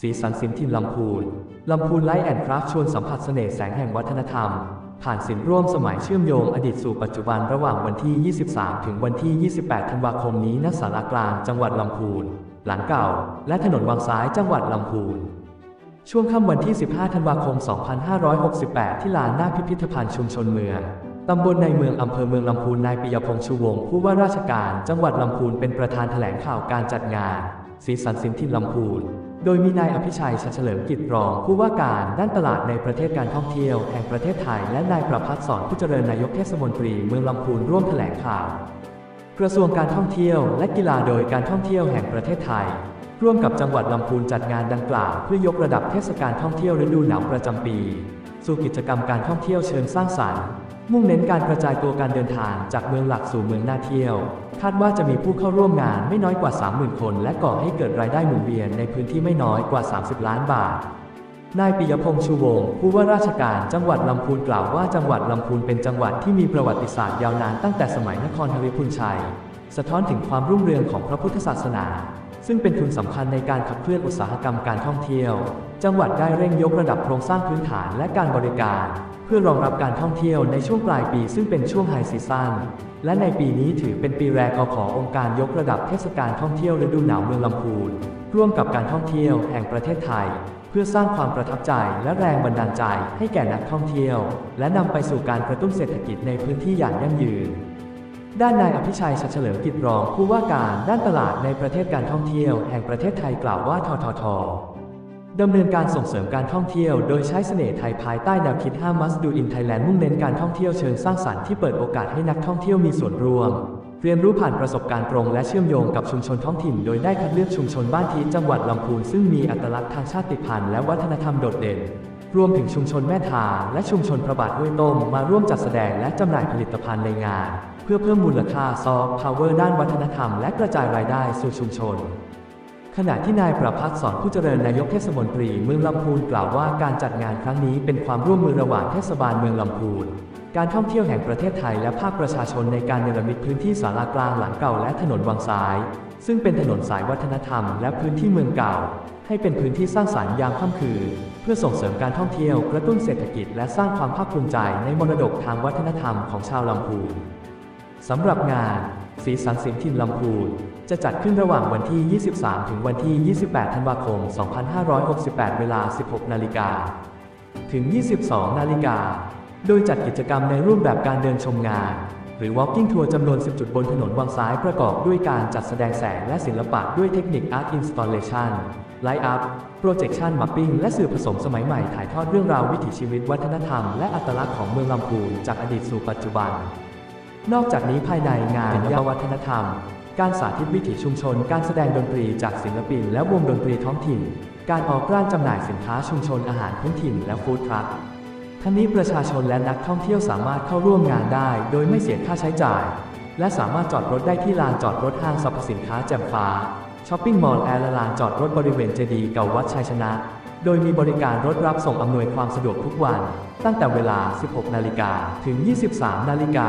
สีสันสินทินลำพูน ลำพูนไลท์แอนด์คราฟชวนสัมผัสเสน่ห์แสงแห่งวัฒนธรรม ผ่านสินร่วมสมัยเชื่อมโยงอดีตสู่ปัจจุบันระหว่างวันที่ 23 ถึงวันที่ 28 ธันวาคมนี้ณศาลากลางจังหวัดลำพูน หลังเก่า และถนนวังซ้ายจังหวัดลำพูน ช่วงค่ำวันที่ 15 ธันวาคม 2568 ที่ลานหน้าพิพิธภัณฑ์ชุมชนเมืองตำบลในเมืองอำเภอเมืองลำพูนนายปิยพงษ์ชูวงศ์ผู้ว่าราชการจังหวัดลำพูนเป็นประธานแถลงข่าวการจัดงาน สีสันสินทินลำพูน โดยมีนายอภิชัยชัเฉลิมกิจรอง ผู้ว่าการด้านตลาดในประเทศการท่องเที่ยวแห่งประเทศไทย และนายประพัฒน์สอนผู้เจริญนายกเทศมนตรีเมืองลำพูนร่วมแถลงข่าว กระทรวงการท่องเที่ยว และกีฬาโดยการท่องเที่ยวแห่งประเทศไทย ร่วมกับจังหวัดลำพูนจัดงานดังกล่าวเพื่อยกระดับเทศกาลท่องเที่ยวฤดูหนาวประจำปี สู่กิจกรรมการท่องเที่ยวเชิงสร้างสรรค์ มุ่งเน้นการกระจายตัวการเดินทางจากเมืองหลักสู่เมืองน่าเที่ยว คาดว่าจะมีผู้เข้าร่วมงานไม่น้อยกว่า 30,000 คน และก่อให้เกิดรายได้หมุนเวียนในพื้นที่ไม่น้อยกว่า 30 ล้านบาทนายปิยพงษ์ชูวงศ์ผู้ว่าราชการจังหวัดลำพูนกล่าวว่าจังหวัดลำพูนเป็นจังหวัดที่มีประวัติศาสตร์ยาวนานตั้งแต่สมัยนครธริพุนชัย สะท้อนถึงความรุ่งเรืองของพระพุทธศาสนา ซึ่งเป็นทุนสำคัญในการขับเคลื่อนอุตสาหกรรมการท่องเที่ยว จังหวัดได้เร่งยกระดับโครงสร้างพื้นฐานและการบริการ เพื่อรองรับการท่องเที่ยวในช่วงปลายปีซึ่งเป็นช่วงไฮซีซั่นและในปีนี้ถือเป็นปีแรกขององค์การยกระดับเทศกาลท่องเที่ยวฤดูหนาวเมืองลำพูน ร่วมกับการท่องเที่ยวแห่งประเทศไทย เพื่อสร้างความประทับใจและแรงบันดาลใจให้แก่นักท่องเที่ยว และนำไปสู่การกระตุ้นเศรษฐกิจในพื้นที่อย่างยั่งยืนด้านนายอภิชัยชัเฉลิมกิจรองผู้ว่าการด้านตลาดในประเทศการท่องเที่ยวแห่งประเทศไทยกล่าวว่าททท ดำเนินการส่งเสริมการท่องเที่ยว โดยใช้เสน่ห์ไทยภายใต้แนวคิด5 must do in Thailand มุ่งเน้นการท่องเที่ยวเชิงสร้างสรรค์ที่เปิดโอกาสให้นักท่องเที่ยวมีส่วนร่วม เรียนรู้ผ่านประสบการณ์ตรงและเชื่อมโยงกับชุมชนท้องถิ่น โดยได้คัดเลือกชุมชนบ้านทีจังหวัดลำพูนซึ่งมีอัตลักษณ์ทางชาติพันธุ์และวัฒนธรรมโดดเด่น รวมถึงชุมชนแม่ทาและชุมชนพระบาทห้วยต้มมาร่วมจัดแสดงและจำหน่ายผลิตภัณฑ์ในงาน เพื่อเพิ่มมูลค่าซอฟต์พาวเวอร์ด้านวัฒนธรรม และกระจายรายได้สู่ชุมชน ขณะที่นายประพัฒน์สอนผู้เจริญนายกเทศมนตรีเมืองลำพูนกล่าวว่าการจัดงานครั้งนี้เป็นความร่วมมือระหว่างเทศบาลเมืองลำพูน การท่องเที่ยวแห่งประเทศไทยและภาคประชาชนในการเนรมิตพื้นที่ศาลากลางหลังเก่าและถนนวังซ้าย ซึ่งเป็นถนนสายวัฒนธรรมและพื้นที่เมืองเก่า ให้เป็นพื้นที่สร้างสรรค์ยามค่ำคืน เพื่อส่งเสริมการท่องเที่ยวกระตุ้นเศรษฐกิจ และสร้างความภาคภูมิใจในมรดกทางวัฒนธรรมของชาวลำพูนสำหรับงาน สีสันสินทินลำพูน จะจัดขึ้นระหว่างวันที่ 23 ถึงวันที่ 28 ธันวาคม 2568 เวลา 16 นาฬิกา ถึง 22 นาฬิกา โดยจัดกิจกรรมในรูปแบบการเดินชมงาน หรือ Walking Tour จำนวน 10 จุดบนถนนวังซ้ายประกอบด้วยการจัดแสดงแสงและศิลปะด้วยเทคนิค Art Installation Light Up Projection Mapping และสื่อผสมสมัยใหม่ถ่ายทอดเรื่องราววิถีชีวิตวัฒนธรรมและอัตลักษณ์ของเมืองลำพูนจากอดีตสู่ปัจจุบัน นอกจากนี้ภายในงานยังวัฒนธรรม การสาธิตวิถีชุมชน การแสดงดนตรีจากศิลปิน และวงดนตรีท้องถิ่น การออกร้านจำหน่ายสินค้าชุมชนอาหารพื้นถิ่นและฟู้ดทรัคทั้งนี้ประชาชนและนักท่องเที่ยวสามารถเข้าร่วมงานได้ โดยไม่เสียค่าใช้จ่าย และสามารถจอดรถได้ที่ลานจอดรถห้างสรรพสินค้าแจ่มฟ้าช้อปปิ้งมอลล์แอร์และลานจอดรถบริเวณเจดีย์เก่าวัดชัยชนะ โดยมีบริการรถรับส่งอำนวยความสะดวกทุกวัน ตั้งแต่เวลา 16 นาฬิกาถึง 23 นาฬิกา